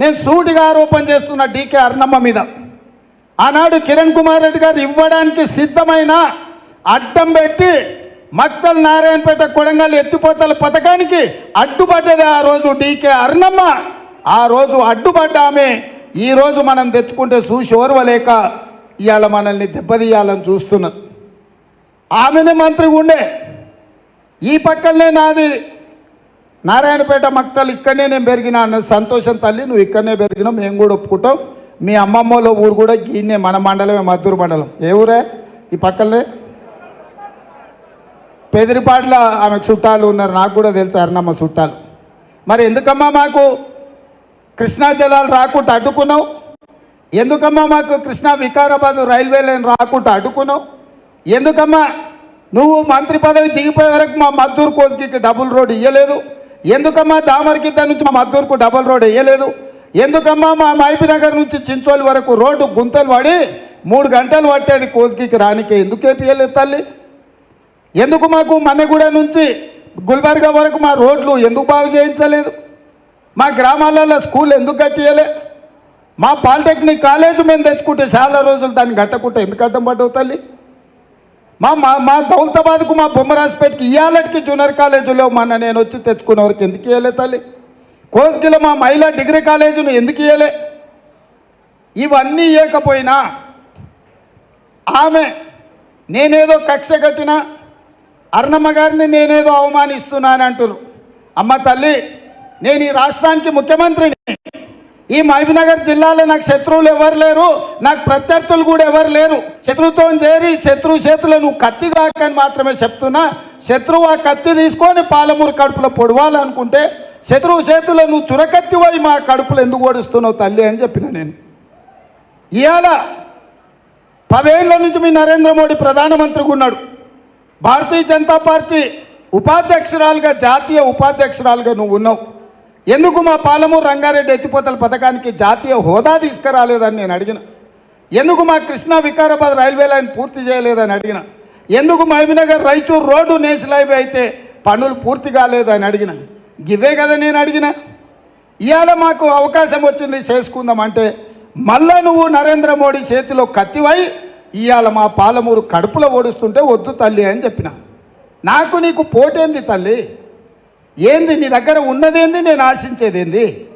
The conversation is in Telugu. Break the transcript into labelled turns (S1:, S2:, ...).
S1: నేను సూటిగా ఆరోపణ చేస్తున్న డీకే అర్ణమ్మ మీద. ఆనాడు కిరణ్ కుమార్ రెడ్డి గారు ఇవ్వడానికి సిద్ధమైన అడ్డం పెట్టి మక్తల్ నారాయణపేట కొడంగల్ ఎత్తిపోతల పథకానికి అడ్డుపడ్డది ఆ రోజు డీకే అర్ణమ్మ. ఆ రోజు అడ్డుపడ్డ ఆమె ఈరోజు మనం తెచ్చుకుంటే చూసి ఓర్వలేక ఇవాళ మనల్ని దెబ్బతీయాలని చూస్తున్నారు. ఆమెనే మంత్రిగా ఉండే. ఈ పక్కనే నాది నారాయణపేట మక్తలు ఇక్కడనే నేను పెరిగినా అన్న సంతోషం తల్లి నువ్వు ఇక్కడనే పెరిగినావు మేము కూడా ఒప్పుకుంటాం. మీ అమ్మమ్మలో ఊరు కూడా గీనే మన మండలమే మద్దూరు మండలం. ఏ ఊరే? ఈ పక్కనే? పెదిరిపాట్ల ఆమెకు చుట్టాలు ఉన్నారు నాకు కూడా తెలుసు అన్నమ్మ చుట్టాలు. మరి ఎందుకమ్మా మాకు కృష్ణా జలాలు రాకుండా అడ్డుకున్నావు? ఎందుకమ్మా మాకు కృష్ణా వికారాబాద్ రైల్వే లైన్ రాకుండా అడ్డుకున్నావు? ఎందుకమ్మా నువ్వు మంత్రి పదవి దిగిపోయే వరకు మా మద్దూరు కోసుకి డబుల్ రోడ్ ఇయ్యలేదు? ఎందుకమ్మా దామరకిద్ద నుంచి మా మద్దూరుకు డబల్ రోడ్ వేయలేదు? ఎందుకమ్మా మా మైపి నగర్ నుంచి చించోలి వరకు రోడ్డు గుంతలు పడి మూడు గంటలు పట్టేది కోజ్కి రానికి ఎందుకు వేపియలేదు తల్లి? ఎందుకు మాకు మన్నెగూడ నుంచి గుల్బర్గా వరకు మా రోడ్లు ఎందుకు బాగు చేయించలేదు? మా గ్రామాలలో స్కూల్ ఎందుకు కట్టియలే? మా పాలిటెక్నిక్ కాలేజ్ మేము తెచ్చుకుంటే చాలా రోజులు దాన్ని కట్టకుంటే ఎందుకు అడ్డం పడ్డవు తల్లి? మా మా మా దౌలతాబాద్కు మా బొమ్మరాజపేటకి ఇయ్యాలకి జూనియర్ కాలేజీలో మొన్న నేను వచ్చి తెచ్చుకున్న వరకు ఎందుకు ఇవ్వలే తల్లి? కోసుకిలో మా మహిళా డిగ్రీ కాలేజీని ఎందుకు ఇవ్వలే ఇవన్నీ ఇవ్వకపోయినా ఆమె నేనేదో కక్ష కట్టినా అర్ణమ్మ గారిని నేనేదో అవమానిస్తున్నాను అంటారు అమ్మ తల్లి నేను ఈ రాష్ట్రానికి ముఖ్యమంత్రిని ఈ మహబూబ్నగర్ జిల్లాలో నాకు శత్రువులు ఎవరు లేరు నాకు ప్రత్యర్థులు కూడా ఎవరు లేరు. శత్రుత్వం చేరి శత్రువు చేతులు నువ్వు కత్తి దాకని మాత్రమే చెప్తున్నా. శత్రువు ఆ కత్తి తీసుకొని పాలమూరు కడుపులో పొడవాలనుకుంటే శత్రువు చేతిలో నువ్వు చురకత్తి పోయి మా కడుపులు ఎందుకు ఓడిస్తున్నావు తల్లి అని చెప్పిన నేను. ఇవాళ పదేళ్ళ నుంచి మీ నరేంద్ర మోడీ ప్రధానమంత్రిగా ఉన్నాడు. భారతీయ జనతా పార్టీ ఉపాధ్యక్షురాలుగా జాతీయ ఉపాధ్యక్షురాలుగా నువ్వు ఉన్నావు. ఎందుకు మా పాలమూరు రంగారెడ్డి ఎత్తిపోతల పథకానికి జాతీయ హోదా తీసుకురాలేదని నేను అడిగిన. ఎందుకు మా కృష్ణా వికారాబాద్ రైల్వే లైన్ పూర్తి చేయలేదని అడిగిన. ఎందుకు Mahabubnagar Raichur road national highway అయితే పనులు పూర్తి కాలేదని అడిగిన. గివే కదా నేను అడిగిన. ఇవాళ మాకు అవకాశం వచ్చింది చేసుకుందాం అంటే మళ్ళా నువ్వు నరేంద్ర మోడీ చేతిలో కత్తివై ఇవాళ మా పాలమూరు కడుపులో ఓడుస్తుంటే వద్దు తల్లి అని చెప్పిన. నాకు నీకు పోటేంది తల్లి? ఏంది నీ దగ్గర ఉన్నదేంది? నేను ఆశించేదేంది?